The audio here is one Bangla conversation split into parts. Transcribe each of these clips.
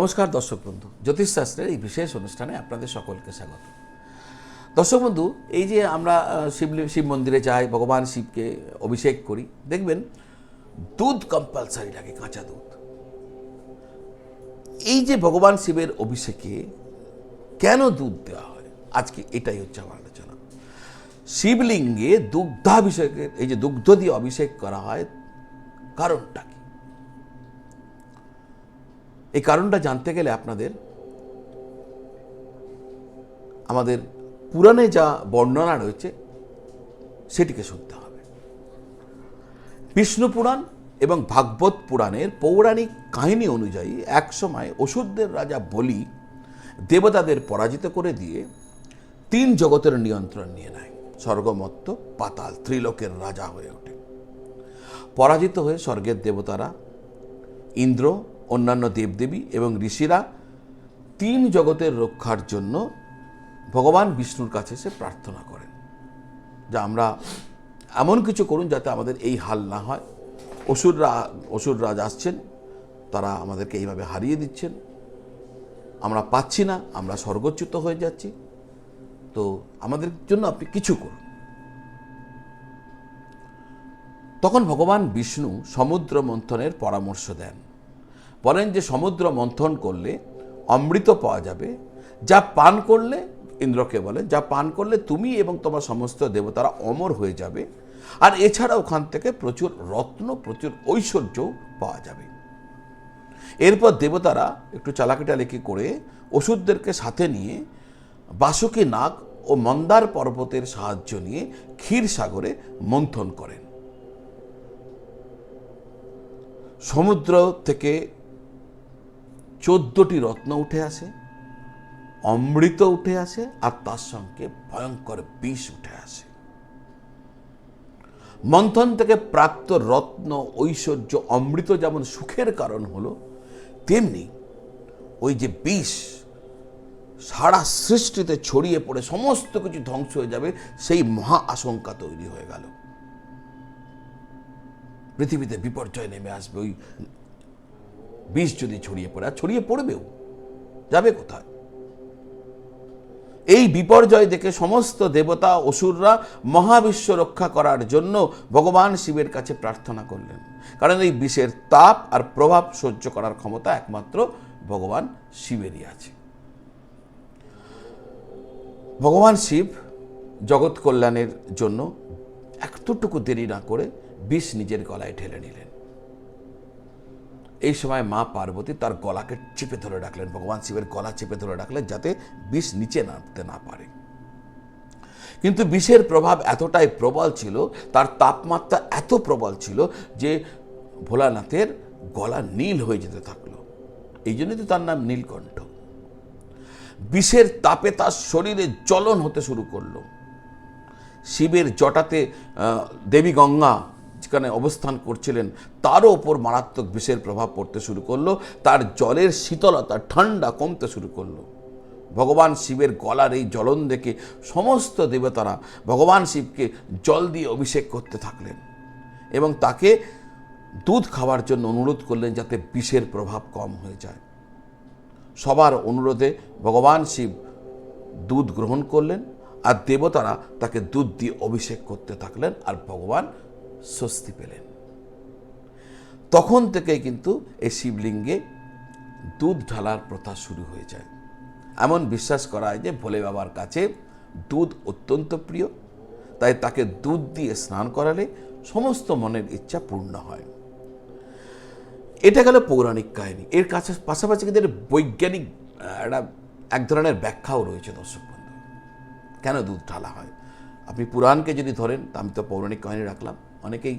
নমস্কার দর্শক বন্ধু জ্যোতিষশাস্ত্রের এই বিশেষ অনুষ্ঠানে আপনাদের সকলকে স্বাগত। দর্শক বন্ধু, এই যে আমরা শিব শিব মন্দিরে যাই, ভগবান শিবকে অভিষেক করি, দেখবেন দুধ কম্পালসারি লাগে, কাঁচা দুধ। এই যে ভগবান শিবের অভিষেকে কেন দুধ দেওয়া হয়? আজকে এটাই হচ্ছে আমার আলোচনা। শিবলিঙ্গে দুগ্ধাভিষেকের, এই যে দুগ্ধ দিয়ে অভিষেক করা হয়, কারণটা কি? এই কারণটা জানতে গেলে আপনাদের আমাদের পুরাণে যা বর্ণনা রয়েছে, সেটিকে শুনতে হবে। বিষ্ণু পুরাণ এবং ভাগবত পুরাণের পৌরাণিক কাহিনী অনুযায়ী একসময় অসুরদের রাজা বলি দেবতাদের পরাজিত করে দিয়ে তিন জগতের নিয়ন্ত্রণ নিয়ে নেয়। স্বর্গমত্ত, পাতাল, ত্রিলোকের রাজা হয়ে ওঠে। পরাজিত হয়ে স্বর্গের দেবতারা ইন্দ্র অন্যান্য দেবদেবী এবং ঋষিরা তিন জগতের রক্ষার জন্য ভগবান বিষ্ণুর কাছে এসে প্রার্থনা করেন যে আমরা এমন কিছু করুন যাতে আমাদের এই হাল না হয়। অসুররা অসুররাজ আসছেন, তারা আমাদেরকে এইভাবে হারিয়ে দিচ্ছেন। আমরা পাচ্ছি না, আমরা স্বর্গচ্যুত হয়ে যাচ্ছি। তো আমাদের জন্য আপনি কিছু করুন। তখন ভগবান বিষ্ণু সমুদ্র মন্থনের পরামর্শ দেন। বলেন যে সমুদ্র মন্থন করলে অমৃত পাওয়া যাবে, যা পান করলে, ইন্দ্রকে বলে, যা পান করলে তুমি এবং তোমার সমস্ত দেবতারা অমর হয়ে যাবে। আর এছাড়া ওখান থেকে প্রচুর রত্ন, প্রচুর ঐশ্বর্য পাওয়া যাবে। এরপর দেবতারা একটু চালাকিটালেকি করে ওষুধদেরকে সাথে নিয়ে বাসুকি নাগ ও মন্দার পর্বতের সাহায্য নিয়ে ক্ষীর সাগরে মন্থন করেন। সমুদ্র থেকে চোদ্দটি রত্ন উঠে আসে, অমৃত উঠে আসে আর তার সঙ্গে ভয়ঙ্কর বিষ উঠে আসে। মন্থন থেকে প্রাপ্ত রত্ন, ঐশ্বর্য, অমৃত যেমন সুখের কারণ হলো, তেমনি ওই যে বিষ সারা সৃষ্টিতে ছড়িয়ে পড়ে, সমস্ত কিছু ধ্বংস হয়ে যাবে, সেই মহা আশঙ্কা তৈরি হয়ে গেল। পৃথিবীতে বিপর্যয় নেমে আসবে, ওই বিষ যদি ছড়িয়ে পড়ে ছড়িয়ে পড়বেও, যাবে কোথায়? এই বিপর্যয় দেখে সমস্ত দেবতা, অসুররা মহাবিশ্ব রক্ষা করার জন্য ভগবান শিবের কাছে প্রার্থনা করলেন। কারণ এই বিষের তাপ আর প্রভাব সহ্য করার ক্ষমতা একমাত্র ভগবান শিবেরই আছে। ভগবান শিব জগৎ কল্যাণের জন্য এতটুকু দেরি না করে বিষ নিজের গলায় ঢেলে নিলেন। এই সময় মা পার্বতী তার গলাকে চেপে ধরে রাখলেন ভগবান শিবের গলা চেপে ধরে রাখলেন যাতে বিষ নিচে নামতে না পারে। কিন্তু বিষের প্রভাব এতটাই প্রবল ছিল, তার তাপমাত্রা এত প্রবল ছিল যে ভোলানাথের গলা নীল হয়ে যেতে থাকল। এই জন্যই তো তার নাম নীলকণ্ঠ। বিষের তাপে তার শরীরে জ্বলন হতে শুরু করল। শিবের জটাতে দেবী গঙ্গা যেখানে অবস্থান করছিলেন, তারও ওপর মারাত্মক বিষের প্রভাব পড়তে শুরু করল, তার জলের শীতলতা, ঠান্ডা কমতে শুরু করল। ভগবান শিবের গলার এই জ্বলন দেখে সমস্ত দেবতারা ভগবান শিবকে জল দিয়ে অভিষেক করতে থাকলেন এবং তাকে দুধ খাওয়ার জন্য অনুরোধ করলেন যাতে বিষের প্রভাব কম হয়ে যায়। সবার অনুরোধে ভগবান শিব দুধ গ্রহণ করলেন আর দেবতারা তাকে দুধ দিয়ে অভিষেক করতে থাকলেন আর ভগবান স্বস্তি পেলেন। তখন থেকেই কিন্তু এই শিবলিঙ্গে দুধ ঢালার প্রথা শুরু হয়ে যায়। এমন বিশ্বাস করা হয় যে ভোলে বাবার কাছে দুধ অত্যন্ত প্রিয়, তাই তাকে দুধ দিয়ে স্নান করালে সমস্ত মনের ইচ্ছা পূর্ণ হয়। এটা গেল পৌরাণিক কাহিনী। এর কাছে পাশাপাশি কিন্তু বৈজ্ঞানিক একটা, এক ধরনের ব্যাখ্যাও রয়েছে দর্শক বন্ধু। কেন দুধ ঢালা হয়? আপনি পুরাণকে যদি ধরেন আমি তো পৌরাণিক কাহিনী রাখলাম। অনেকেই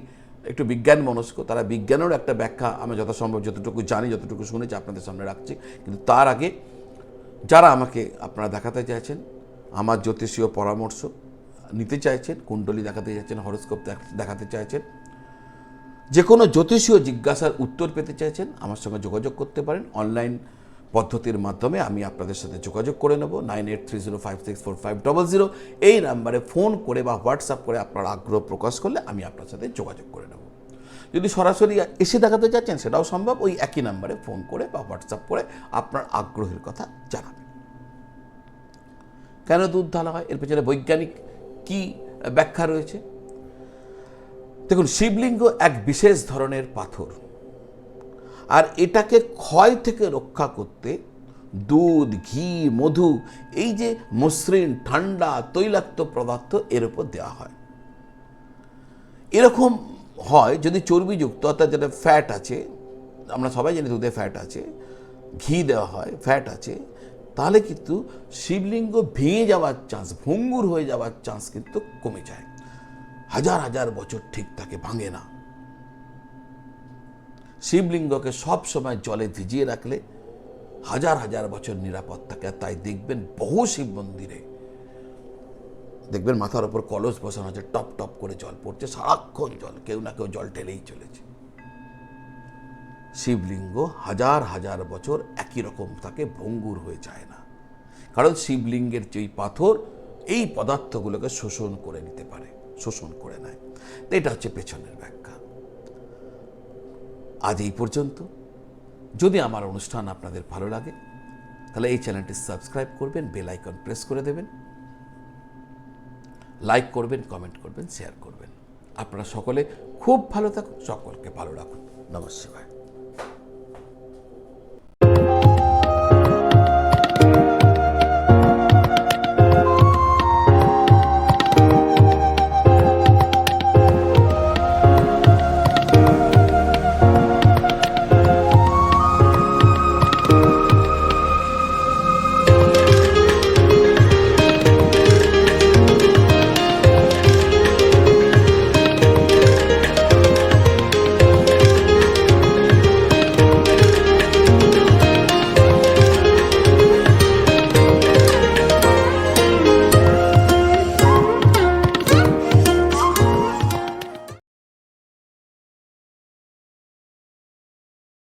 একটু বিজ্ঞান মনস্ক তারা বিজ্ঞানের একটা ব্যাখ্যা আমি যথাসম্ভব যতটুকু জানি, যতটুকু শুনেছি আপনাদের সামনে রাখছি। কিন্তু তার আগে যারা আমাকে আপনারা দেখাতে চাইছেন, আমার জ্যোতিষীয় পরামর্শ নিতে চাইছেন, কুণ্ডলী দেখাতে চাইছেন, হরস্কোপ দেখাতে চাইছেন, যে কোনো জ্যোতিষীয় জিজ্ঞাসার উত্তর পেতে চাইছেন, আমার সঙ্গে যোগাযোগ করতে পারেন। অনলাইন পদ্ধতির মাধ্যমে আমি আপনাদের সাথে যোগাযোগ করে নেব। Nine eight three zero five six four five double zero. এই নাম্বারে ফোন করে বা হোয়াটসঅ্যাপ করে আপনার আগ্রহ প্রকাশ করলে আমি আপনার সাথে যোগাযোগ করে নেব। যদি সরাসরি এসে দেখাতে চাচ্ছেন, সেটাও সম্ভব। ওই একই নাম্বারে ফোন করে বা হোয়াটসঅ্যাপ করে আপনার আগ্রহের কথা জানাবেন। কেন দুধ ঢালা হয়? এর পেছনে বৈজ্ঞানিক কি ব্যাখ্যা রয়েছে? দেখুন, শিবলিঙ্গ এক বিশেষ ধরনের পাথর। আর এটাকে ক্ষয় থেকে রক্ষা করতে দুধ, ঘি, মধু, এই যে মসৃণ, ঠান্ডা, তৈলাক্ত পদার্থ এর উপর দেওয়া হয়। এরকম হয় যদি চর্বিযুক্ত, অর্থাৎ যেটা ফ্যাট আছে, আমরা সবাই জানি দুধে ফ্যাট আছে, ঘি দেওয়া হয় ফ্যাট আছে, তাহলে কিন্তু শিবলিঙ্গ ভেঙে যাওয়ার চান্স ভঙ্গুর হয়ে যাওয়ার চান্স কিন্তু কমে যায়। হাজার হাজার বছর ঠিক থাকে ভাঙে না। শিবলিঙ্গকে সব সময় জলে ভিজিয়ে রাখলে হাজার হাজার বছর নিরাপদ থাকে তাই দেখবেন বহু শিব মন্দিরে। দেখবেন মাথার ওপর কলস বসানো আছে, টপ টপ করে জল পড়ছে, সারাক্ষণ জল, কেউ না কেউ জল ঢেলেই চলেছে। শিবলিঙ্গ হাজার হাজার বছর একই রকম থাকে ভঙ্গুর হয়ে যায় না। কারণ শিবলিঙ্গের যেই পাথর, এই পদার্থগুলোকে শোষণ করে নিতে পারে, শোষণ করে নেয়। এটা হচ্ছে পেছনের ব্যাখ্যা আজ এই পর্যন্ত। যদি আমার অনুষ্ঠান আপনাদের ভালো লাগে, তাহলে এই চ্যানেলটি সাবস্ক্রাইব করবেন, বেল আইকন প্রেস করে দেবেন, লাইক করবেন, কমেন্ট করবেন, শেয়ার করবেন। আপনারা সকলে খুব ভালো থাকুন, সকলকে ভালো রাখুন। নমস্কার।